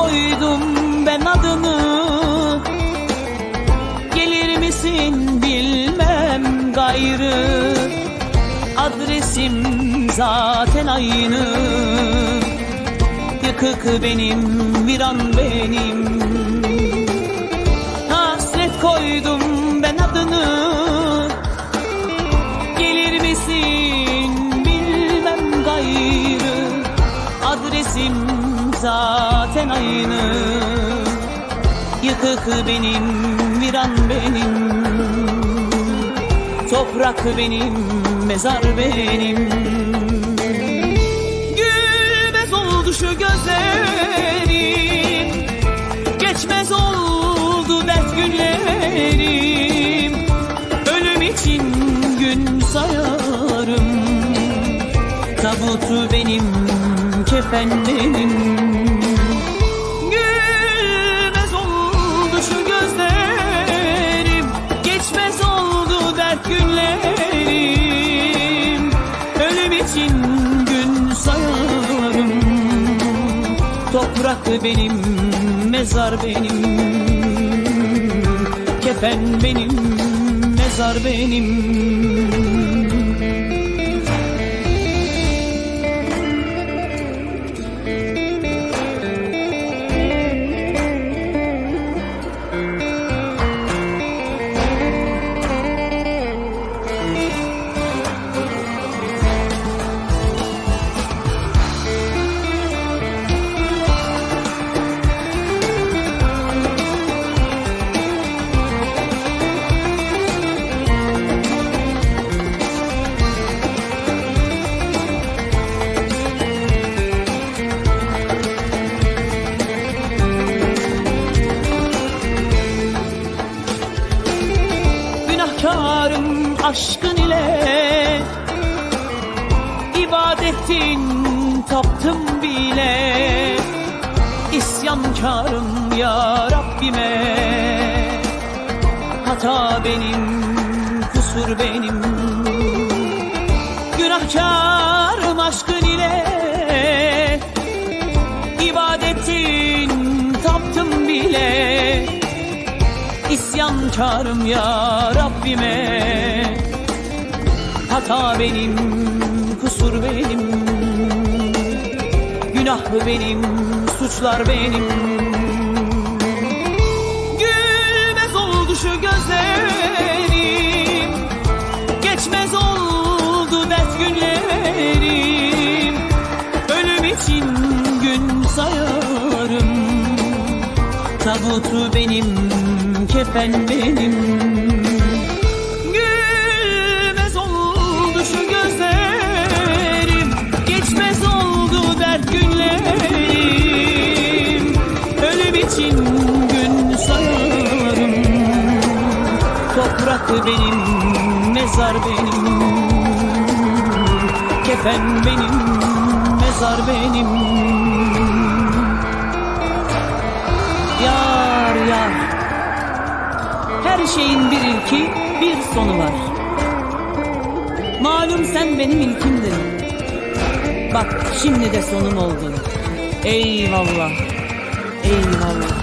koydum ben adını. Gelir misin bilmem gayrı. Adresim zaten aynı. Yıkık benim, viran benim. Aynı. Yıkık benim, viran benim. Toprak benim, mezar benim. Gülmez oldu şu gözlerim. Geçmez oldu dert günlerim. Ölüm için gün sayarım. Tabutu benim, kefen benim Toprak benim, mezar benim. Kefen benim, mezar benim aşkın ile ibadetin taptım bile. İsyankarım ya Rabbime. Hata benim, kusur benim. Günahkarım aşkın ile ibadetin taptım bile. İsyankarım ya Rabbime Hata benim, kusur benim. Günah benim, suçlar benim. Gülmez oldu şu gözlerim. Geçmez oldu dert günlerim. Ölüm için gün sayarım. Tabutu benim, kefen benim Toprak benim, mezar benim. Kefen benim, mezar benim. Yar yar. Her şeyin bir ilki bir sonu var. Malum sen benim ilkimdin. Bak şimdi de sonum oldun Eyvallah. Eyvallah